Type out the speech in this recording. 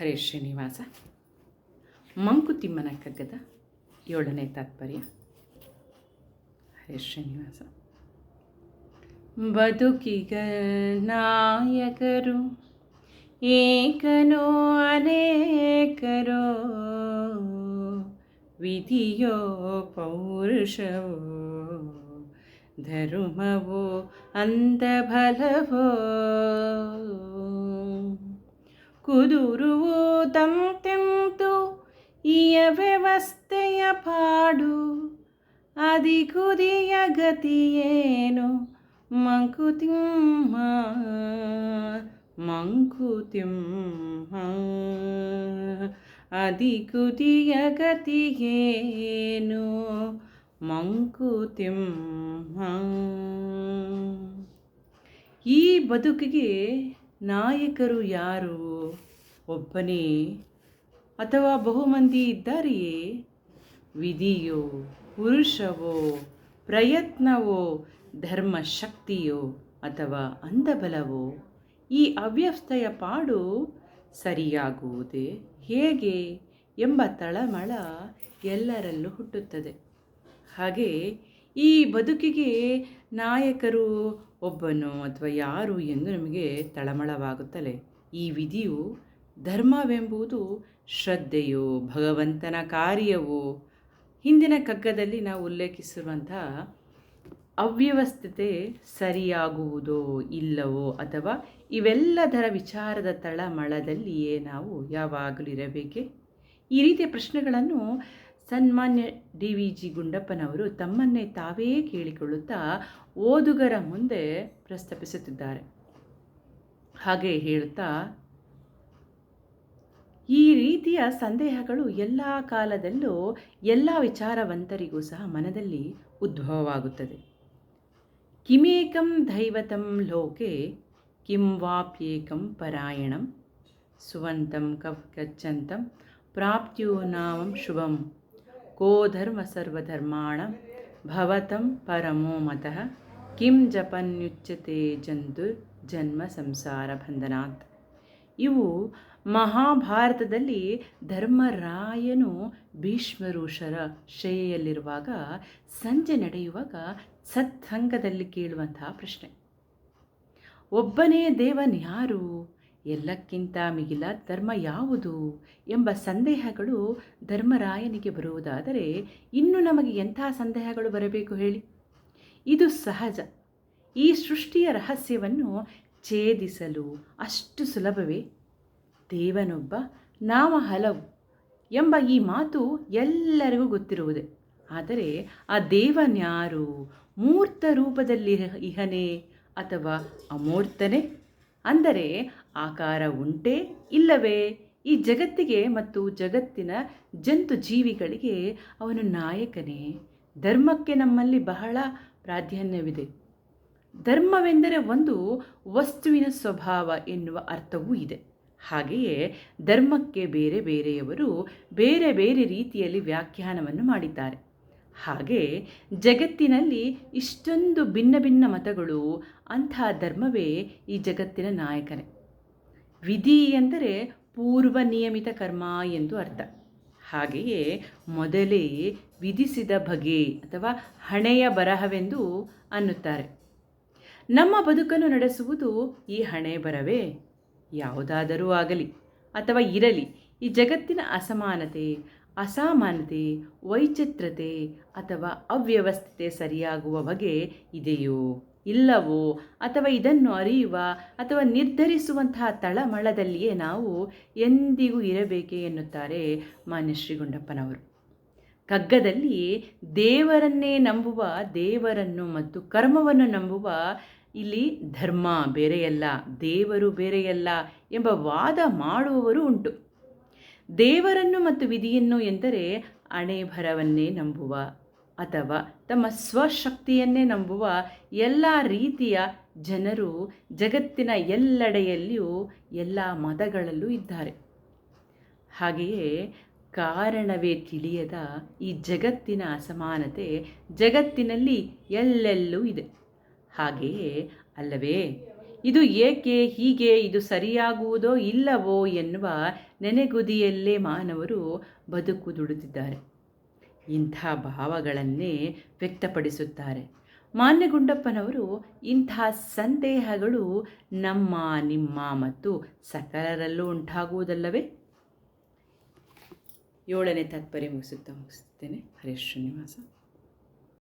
ಹರೇ ಶ್ರೀನಿವಾಸ. ಮಂಕುತಿಮ್ಮನ ಕಗ್ಗದ ಏಳನೇ ತಾತ್ಪರ್ಯ. ಹರೇ ಶ್ರೀನಿವಾಸ. ಬದುಕಿಗ ನಾಯಕರು, ಏಕನೋ ಅನೇಕರೋ, ವಿಧಿಯೋ ಪೌರುಷವೋ, ಧರ್ಮವೋ ಅಂಧಬಲವೋ ಕುದುರುವುದಂತೆಂತು ಈಯ ವ್ಯವಸ್ಥೆಯ ಪಾಡು ಅದಿಗುದಿಯ ಗತಿಯೇನು ಮಂಕುತಿಮ್ಮ ಮಂಕುತಿಮ್ಮ ಅದಿಗುದಿಯ ಗತಿಯೇನು ಮಂಕುತಿಮ್ಮ ಈ ಬದುಕಿಗೆ ನಾಯಕರು ಯಾರು? ಒಬ್ಬನೇ ಅಥವಾ ಬಹುಮಂದಿ ಇದ್ದಾರೆಯೇ? ವಿಧಿಯೋ, ಪುರುಷವೋ, ಪ್ರಯತ್ನವೋ, ಧರ್ಮಶಕ್ತಿಯೋ ಅಥವಾ ಅಂದಬಲವೋ ಈ ಅವ್ಯವಸ್ಥೆಯ ಪಾಡು ಸರಿಯಾಗುವುದೇ ಹೇಗೆ ಎಂಬ ತಳಮಳ ಎಲ್ಲರಲ್ಲೂ ಹುಟ್ಟುತ್ತದೆ. ಹಾಗೆ ಈ ಬದುಕಿಗೆ ನಾಯಕರು ಒಬ್ಬನು ಅಥವಾ ಯಾರು ಎಂದು ನಮಗೆ ತಳಮಳವಾಗುತ್ತಲೇ. ಈ ವಿಧಿಯು ಧರ್ಮವೆಂಬುದು ಶ್ರದ್ಧೆಯೋ, ಭಗವಂತನ ಕಾರ್ಯವೋ. ಹಿಂದಿನ ಕಗ್ಗದಲ್ಲಿ ನಾವು ಉಲ್ಲೇಖಿಸಿರುವಂಥ ಅವ್ಯವಸ್ಥತೆ ಸರಿಯಾಗುವುದೋ ಇಲ್ಲವೋ ಅಥವಾ ಇವೆಲ್ಲದರ ವಿಚಾರದ ತಳಮಳದಲ್ಲಿಯೇ ನಾವು ಯಾವಾಗಲೂ ಇರಬೇಕೆ? ಈ ರೀತಿಯ ಪ್ರಶ್ನೆಗಳನ್ನು ಸನ್ಮಾನ್ಯ ಡಿ ವಿ ಜಿ ಗುಂಡಪ್ಪನವರು ತಮ್ಮನ್ನೇ ತಾವೇ ಕೇಳಿಕೊಳ್ಳುತ್ತಾ ಓದುಗರ ಮುಂದೆ ಪ್ರಸ್ತಾಪಿಸುತ್ತಿದ್ದಾರೆ. ಹಾಗೆ ಹೇಳುತ್ತಾ, ಈ ರೀತಿಯ ಸಂದೇಹಗಳು ಎಲ್ಲ ಕಾಲದಲ್ಲೂ ಎಲ್ಲ ವಿಚಾರವಂತರಿಗೂ ಸಹ ಮನದಲ್ಲಿ ಉದ್ಭವವಾಗುತ್ತದೆ. ಕಿಮೇಕಂ ದೈವತಂ ಲೋಕೆ, ಕಿಂ ವಾಪ್ಯೇಕಂ ಪರಾಯಣಂ, ಸುವಂತಂ ಕವ್ ಗಚ್ಚಂತಂ ನಾಮಂ ಶುಭಂ ಕೋ ಧರ್ಮ ಸರ್ವಧರ್ಮಾಣ ಭವತಂ ಪರಮೋ ಮತಃ ಕಿಂ ಜಪನ್ಯುಚ್ಯತೆ ಜಂತು ಜನ್ಮ ಸಂಸಾರ ಬಂಧನಾತ್ ಇವು ಮಹಾಭಾರತದಲ್ಲಿ ಧರ್ಮರಾಯನು ಭೀಷ್ಮರುಷರ ಶೈಯಲ್ಲಿರುವಾಗ ಸಂಜೆ ನಡೆಯುವಾಗ ಸತ್ಸಂಗದಲ್ಲಿ ಕೇಳುವಂತಹ ಪ್ರಶ್ನೆ. ಒಬ್ಬನೇ ದೇವನ್ ಯಾರು? ಎಲ್ಲಕ್ಕಿಂತ ಮಿಗಿಲ ಧರ್ಮ ಯಾವುದು ಎಂಬ ಸಂದೇಹಗಳು ಧರ್ಮರಾಯನಿಗೆ ಬರುವುದಾದರೆ ಇನ್ನು ನಮಗೆ ಎಂಥ ಸಂದೇಹಗಳು ಬರಬೇಕು ಹೇಳಿ? ಇದು ಸಹಜ. ಈ ಸೃಷ್ಟಿಯ ರಹಸ್ಯವನ್ನು ಛೇದಿಸಲು ಅಷ್ಟು ಸುಲಭವೇ? ದೇವನೊಬ್ಬ, ನಾಮ ಹಲವು ಎಂಬ ಈ ಮಾತು ಎಲ್ಲರಿಗೂ ಗೊತ್ತಿರುವುದೇ. ಆದರೆ ಆ ದೇವನ್ಯಾರು ಮೂರ್ತ ರೂಪದಲ್ಲಿ ಇಹನೆ ಅಥವಾ ಅಮೂರ್ತನೇ? ಅಂದರೆ ಆಕಾರ ಉಂಟೇ ಇಲ್ಲವೇ? ಈ ಜಗತ್ತಿಗೆ ಮತ್ತು ಜಗತ್ತಿನ ಜಂತು ಜೀವಿಗಳಿಗೆ ಅವನು ನಾಯಕನೇ. ಧರ್ಮಕ್ಕೆ ನಮ್ಮಲ್ಲಿ ಬಹಳ ಪ್ರಾಧಾನ್ಯವಿದೆ. ಧರ್ಮವೆಂದರೆ ಒಂದು ವಸ್ತುವಿನ ಸ್ವಭಾವ ಎನ್ನುವ ಅರ್ಥವೂ ಇದೆ. ಹಾಗೆಯೇ ಧರ್ಮಕ್ಕೆ ಬೇರೆ ಬೇರೆಯವರು ಬೇರೆ ಬೇರೆ ರೀತಿಯಲ್ಲಿ ವ್ಯಾಖ್ಯಾನವನ್ನು ಮಾಡಿದ್ದಾರೆ. ಹಾಗೆ ಜಗತ್ತಿನಲ್ಲಿ ಇಷ್ಟೊಂದು ಭಿನ್ನ ಭಿನ್ನ ಮತಗಳು ಅಂಥ ಧರ್ಮವೇ ಈ ಜಗತ್ತಿನ ನಾಯಕನೇ ವಿಧಿ ಎಂದರೆ ಪೂರ್ವ ನಿಯಮಿತ ಕರ್ಮ ಎಂದು ಅರ್ಥ. ಹಾಗೆಯೇ ಮೊದಲೇ ವಿಧಿಸಿದ ಬಗೆ ಅಥವಾ ಹಣೆಯ ಬರಹವೆಂದು ಅನ್ನುತ್ತಾರೆ. ನಮ್ಮ ಬದುಕನ್ನು ನಡೆಸುವುದು ಈ ಹಣೆ ಬರವೇ? ಯಾವುದಾದರೂ ಆಗಲಿ ಅಥವಾ ಇರಲಿ, ಈ ಜಗತ್ತಿನ ಅಸಮಾನತೆ ಅಸಾಮಾನ್ಯತೆ, ವೈಚಿತ್ರತೆ ಅಥವಾ ಅವ್ಯವಸ್ಥತೆ ಸರಿಯಾಗುವ ಬಗೆ ಇದೆಯೋ ಇಲ್ಲವೋ ಅಥವಾ ಇದನ್ನು ಅರಿಯುವ ಅಥವಾ ನಿರ್ಧರಿಸುವಂತಹ ತಳಮಳದಲ್ಲಿಯೇ ನಾವು ಎಂದಿಗೂ ಇರಬೇಕೆ ಎನ್ನುತ್ತಾರೆ ಮಾನ್ಯ ಶ್ರೀಗುಂಡಪ್ಪನವರು ಕಗ್ಗದಲ್ಲಿ ದೇವರನ್ನೇ ನಂಬುವ ದೇವರನ್ನು ಮತ್ತು ಕರ್ಮವನ್ನು ನಂಬುವ ಇಲ್ಲಿ ಧರ್ಮ ಬೇರೆಯಲ್ಲ, ದೇವರು ಬೇರೆಯಲ್ಲ ಎಂಬ ವಾದ ಮಾಡುವವರು ಉಂಟು. ದೇವರನ್ನು ಮತ್ತು ವಿಧಿಯನ್ನು ಎಂದರೆ ಅಣೆಭರವನ್ನೇ ನಂಬುವ ಅಥವಾ ತಮ್ಮ ಸ್ವಶಕ್ತಿಯನ್ನೇ ನಂಬುವ ಎಲ್ಲ ರೀತಿಯ ಜನರು ಜಗತ್ತಿನ ಎಲ್ಲೆಡೆಯಲ್ಲಿಯೂ ಎಲ್ಲ ಮತಗಳಲ್ಲೂ ಇದ್ದಾರೆ. ಹಾಗೆಯೇ ಕಾರಣವೇ ತಿಳಿಯದ ಈ ಜಗತ್ತಿನ ಅಸಮಾನತೆ ಜಗತ್ತಿನಲ್ಲಿ ಎಲ್ಲೆಲ್ಲೂ ಇದೆ. ಹಾಗೆಯೇ ಅಲ್ಲವೇ ಇದು ಏಕೆ, ಹೀಗೆ, ಇದು ಸರಿಯಾಗುವುದೋ ಇಲ್ಲವೋ ಎನ್ನುವ ನೆನೆಗುದಿಯಲ್ಲೇ ಮಾನವರು ಬದುಕು ದುಡಿದಿದ್ದಾರೆ. ಇಂಥ ಭಾವಗಳನ್ನೇ ವ್ಯಕ್ತಪಡಿಸುತ್ತಾರೆ. ಮಾನ್ಯ ಗುಂಡಪ್ಪನವರು ಇಂಥ ಸಂದೇಹಗಳು ನಮ್ಮ, ನಿಮ್ಮ ಮತ್ತು ಸಕಲರಲ್ಲೂ ಉಂಟಾಗುವುದಲ್ಲವೇ? ಏಳನೇ ತಾತ್ಪರ್ಯ ಮುಗಿಸುತ್ತಾ ಮುಗಿಸುತ್ತೇನೆ ಹರೀಶ್ ಶ್ರೀನಿವಾಸ.